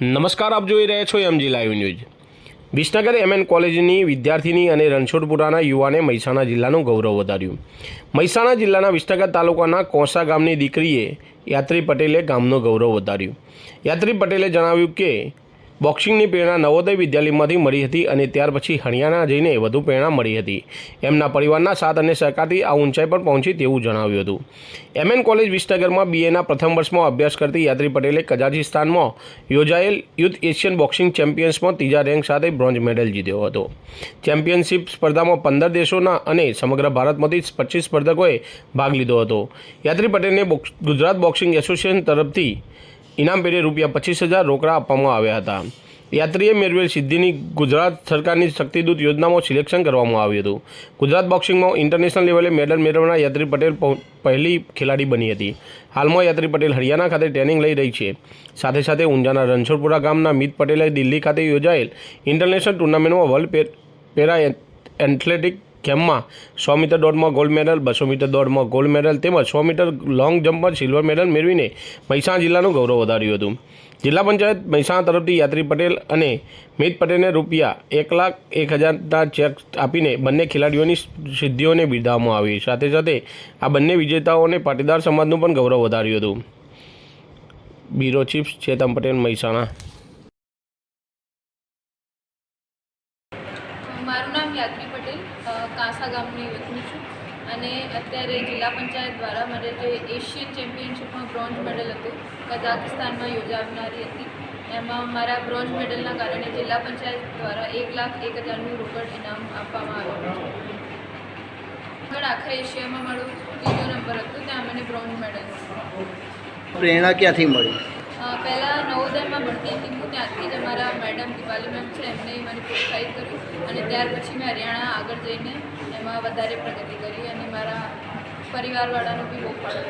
નમસ્કાર, આપ જોઈ રહ્યા છો M G live news Visnagar M N કોલેજની વિદ્યાર્થીની અને રણછોડપુરાના યુવાને મહેસાણા જિલ્લાનું ગૌરવ વધાર્યું. મહેસાણા જિલ્લાના વિસનગર તાલુકાના કોસા ગામની દીકરીએ યાત્રી પટેલે ગામનું ગૌરવ વધાર્યું. યાત્રી પટેલે જણાવ્યું કે બોક્સિંગની પ્રેરણા નવોદય વિદ્યાલયમાંથી મળી હતી અને ત્યાર પછી હરિયાણા જઈને વધુ પ્રેરણા મળી હતી. એમના પરિવારના સાથ અને સહકારથી આ ઊંચાઈ પર પહોંચી તેવું જણાવ્યું હતું. એમએન કોલેજ વિસનગરમાં બીએના પ્રથમ વર્ષમાં અભ્યાસ કરતી યાત્રી પટેલે કઝાકિસ્તાનમાં યોજાયેલ યુથ એશિયન બોક્સિંગ ચેમ્પિયન્સમાં ત્રીજા રેન્ક સાથે બ્રોન્ઝ મેડલ જીત્યો હતો. ચેમ્પિયનશિપ સ્પર્ધામાં પંદર દેશોના અને સમગ્ર ભારતમાંથી પચીસ સ્પર્ધકોએ ભાગ લીધો હતો. યાત્રી પટેલને ગુજરાત બોક્સિંગ એસોસિએશન તરફથી ઇનામ પેટે રૂપિયા પચીસ હજાર રોકડા આપવામાં આવ્યા હતા. યાત્રીએ મેળવેલ સિદ્ધિની ગુજરાત સરકારની શક્તિદૂત યોજનામાં સિલેક્શન કરવામાં આવ્યું હતું. ગુજરાત બોક્સિંગમાં ઇન્ટરનેશનલ લેવલે મેડલ મેળવનાર યાત્રી પટેલ પહેલી ખેલાડી બની હતી. હાલમાં યાત્રી પટેલ હરિયાણા ખાતે ટ્રેનિંગ લઈ રહી છે. સાથે સાથે ઊંઝાના રણછોડપુરા ગામના મિત પટેલે દિલ્હી ખાતે યોજાયેલ ઇન્ટરનેશનલ ટુર્નામેન્ટમાં વર્લ્ડ પેરા એથ- એથ્લેટિક ગેમમાં સો મીટર દોડમાં ગોલ્ડ મેડલ બસો મીટર દોડમાં ગોલ્ડ મેડલ તેમજ સો મીટર લોંગ જમ્પમાં સિલ્વર મેડલ મેળવીને મહેસાણા જિલ્લાનું ગૌરવ વધાર્યું હતું. જિલ્લા પંચાયત મહેસાણા તરફથી યાત્રી પટેલ અને મિત પટેલને રૂપિયા એક લાખ એક હજારના ચેક આપીને બંને ખેલાડીઓની સિદ્ધિઓને બિરદાવવામાં આવી. સાથે સાથે આ બંને વિજેતાઓને પાટીદાર સમાજનું પણ ગૌરવ વધાર્યું હતું. Bureau chief Chetan Patel, Mehsana. મારું નામ યાદવી પટેલ કાંસા ગામની વતની છું અને અત્યારે જિલ્લા પંચાયત દ્વારા મારે જે એશિયન ચેમ્પિયનશિપમાં બ્રોન્ઝ મેડલ હતું કઝાકિસ્તાનમાં યોજાનારી હતી. એમાં મારા બ્રોન્ઝ મેડલના કારણે જિલ્લા પંચાયત દ્વારા એક લાખ એક હજારનું રોકડ ઇનામ આપવામાં આવ્યું છે. આગળ આખા એશિયામાં મારો ત્રીજો નંબર હતો ત્યાં મને બ્રોન્ઝ મેડલ. પ્રેરણા ક્યાંથી મળી? પહેલાં નવોદયમાં ભણતી હતી. હું ત્યાંથી જ અમારા મેડમ દિવાલી મેમ છે, એમને મને પ્રોત્સાહિત કર્યું અને ત્યાર પછી મેં હરિયાણા આગળ જઈને એમાં વધારે પ્રગતિ કરી અને મારા પરિવારવાળાનો બી બહુ ફાળો